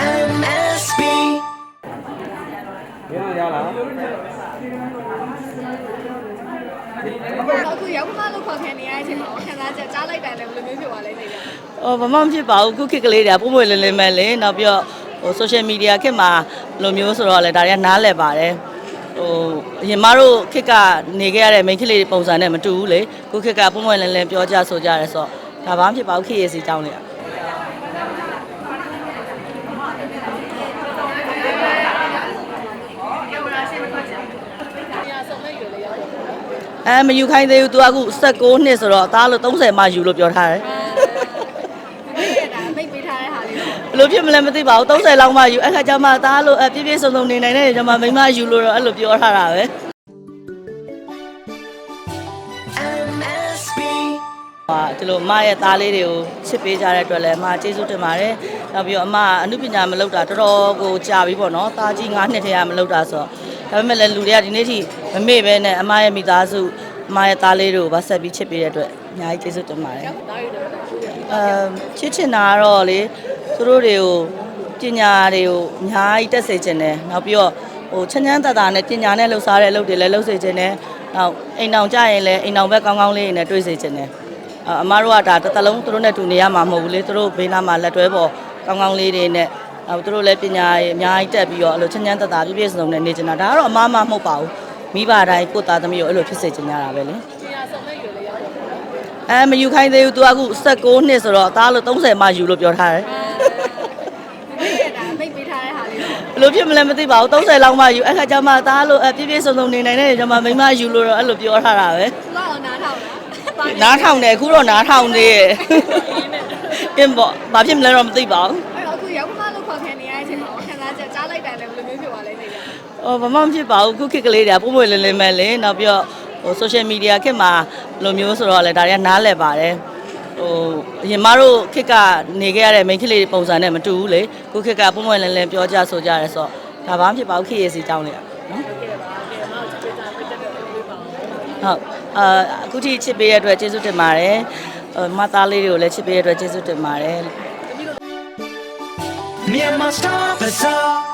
MSB ရရလားအခုရောက်မှလို့ခေါ်ခံနေရတဲ့အချိန်မှာခံစားချက်ကြားလိုက်တာလည်းဘယ်လိုမျိုးဖြစ်သွားလဲနေကြ။အော်ဘာမှမဖြစ်ပါဘူးခုခေတ်ကလေးတွေကပုံပွင့်လင်းလင်းပဲလေနောက်ပြီးတော့ဟို social media ခေတ်မှာဘယ်လိုမျိုးဆိုတော့လေဒါတွေကနားလည်ပါတယ်။ဟိုအရင်မတို့ခေတ်ကနေခဲ့ရတဲ့ main ကလေးတွေပုံစံနဲ့မတူဘူးလေခုခေတ်ကပုံပွင့်လင်းလင်းပြောကြဆိုကြရဲဆိုတော့ဒါဘာမှမဖြစ်ပါဘူးခေတ်ရည်စီကြောင်းလေ။ အဲမယူခိုင်းသေးဘူး तू အခု16နှစ်ဆိုတော့အသားလို့30မှယူလို့ပြောထားတယ်မိရတာမိတ်ပေးထားတဲ့ဟာလေးတော့ဘယ်လိုဖြစ်မလဲမသိပါဘူး30လောက်မှယူအဲ့ခါကျမှအသားလို့အပြည့်ပြည့်စုံစုံနေနိုင်တဲ့ကျမမိန်းမယူလို့တော့အဲ့လိုပြောထားတာပဲ MSB ဟာဒီလိုအမရဲ့သားလေးတွေကိုချစ်ပေးကြတဲ့အတွက်လည်းအမကျေးဇူးတင်ပါတယ်နောက်ပြီးတော့အမအမှုပညာမလုပ်တာတော်တော်ကိုကြာပြီပေါ့နော်သားကြီး9နှစ်တည်းကမလုပ်တာဆိုတော့ ဒါပေမဲ့လည်းလူတွေကဒီနေ့ထိမမေ့ပဲနဲ့အမရဲ့မိသားစုအမရဲ့သားလေးတွေကိုဗတ်ဆက်ပြီးချစ်ပေးတဲ့အတွက်အများကြီးကျေးဇူးတင်ပါတယ်တားရတော့အမ်ချစ်ချင်တာကတော့လေသူတို့တွေကိုပညာတွေကိုအများကြီးတက်စေချင်တယ်နောက်ပြီးတော့ဟိုချမ်းချမ်းသာသာနဲ့ပညာနဲ့လှူစားတဲ့အလုပ်တွေလည်းလုပ်စေချင်တယ်နောက်အိမ်အောင်ကြရင်လည်းအိမ်အောင်ဘက်ကောင်းကောင်းလေးနဲ့တွေ့စေချင်တယ်အအမတို့ကဒါတစ်သက်လုံးသူတို့နဲ့တူနေရမှာမဟုတ်ဘူးလေသူတို့ဘေးနားမှာလက်တွဲပေါ်ကောင်းကောင်းလေးတွေနဲ့ နောက်သူတို့လည်းပညာရေးအများကြီးတက်ပြီးတော့အဲ့လိုချမ်းချမ်းသာသာပြည့်ပြည့်စုံစုံနဲ့နေချင်တာဒါကတော့အမမမဟုတ်ပါဘူးမိဘတိုင်းကိုယ့်သားသမီးကိုအဲ့လိုဖြစ်စေချင်ကြတာပဲလေဒီဟာဆုံးမဲ့ယူလေရောက်တော့အဲမယူခိုင်းသေးဘူး तू အခု16နှစ်ဆိုတော့အသားလို့30မှယူလို့ပြောထားတယ်မိရတာမိတ်ပေးထားတဲ့ဟာလေးတော့ဘယ်လိုဖြစ်မလဲမသိပါဘူး30လောက်မှယူအဲ့ခါကျမှအသားလို့အပြည့်ပြည့်စုံစုံနေနိုင်တဲ့ကျမမိန်းမယူလို့တော့အဲ့လိုပြောထားတာပဲသူကအောင်နားထောင်တာနားထောင်တယ်အခုတော့နားထောင်သေးရဲ့အင်းပေါ့ဘာဖြစ်မလဲတော့မသိပါဘူး လိုက်တာလည်းဘယ်လိုမျိုးဖြစ်သွားလဲနေကြအော်ဘာမှမဖြစ်ပါဘူးခုခေတ်ကလေးတွေကပုံပွင့်လင်းလင်းပဲလေနောက်ပြီးတော့ဟို social media ခေတ်မှာဘယ်လိုမျိုးဆိုတော့လေဒါတွေကနားလည်ပါတယ်ဟိုအရင်မတို့ခေတ်ကနေခဲ့ရတဲ့ main ကလေးတွေပုံစံနဲ့မတူဘူးလေခုခေတ်ကပုံပွင့်လင်းလင်းပြောကြဆိုကြရဲဆိုတော့ဒါဘာမှမဖြစ်ပါဘူးခေတ်ရည်စီကြောင်းလေနော်ဟုတ်ကဲ့ပါကဲမောက်ချစ်ပေးတာပြတ်တဲ့ပြောပါဦးဟုတ်အာအခုထိချစ်ပေးရတဲ့အတွက်ကျေးဇူးတင်ပါတယ်ဟိုမသားလေးတွေကိုလည်းချစ်ပေးရတဲ့အတွက်ကျေးဇူးတင်ပါတယ် Myanmar Star Bazaar